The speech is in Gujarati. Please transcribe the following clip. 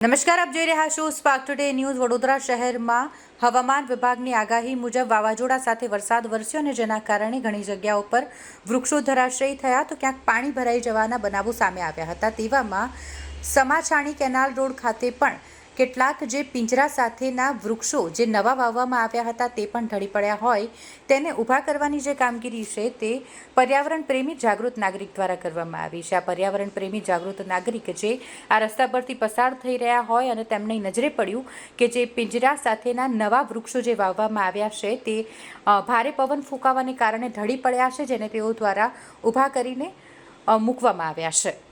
નમસ્કાર, આપ જોઈ રહ્યા છો સ્પાર્ક ટુડે ન્યૂઝ વડોદરા શહેરમાં હવામાન વિભાગની આગાહી મુજબ વાવાઝોડા સાથે વરસાદ વરસ્યો અને જેના કારણે ઘણી જગ્યાઓ પર વૃક્ષો ધરાશયી થયા. તો ક્યાંક પાણી ભરાઈ જવાના બનાવો સામે આવ્યા હતા. તેવામાં સમાછાણી કેનાલ રોડ ખાતે પણ કેટલાક જે પિંજરા સાથેના વૃક્ષો જે નવા વાવવામાં આવ્યા હતા તે પણ ઢળી પડ્યા હોય, તેને ઊભા કરવાની જે કામગીરી છે તે પર્યાવરણ પ્રેમી જાગૃત નાગરિક દ્વારા કરવામાં આવી છે. આ પર્યાવરણ પ્રેમી જાગૃત નાગરિક જે આ રસ્તા પરથી પસાર થઈ રહ્યા હોય અને તેમને નજરે પડ્યું કે જે પિંજરા સાથેના નવા વૃક્ષો જે વાવવામાં આવ્યા છે તે ભારે પવન ફૂંકાવાને કારણે ઢળી પડ્યા છે, જેને તેઓ દ્વારા ઊભા કરીને મૂકવામાં આવ્યા છે.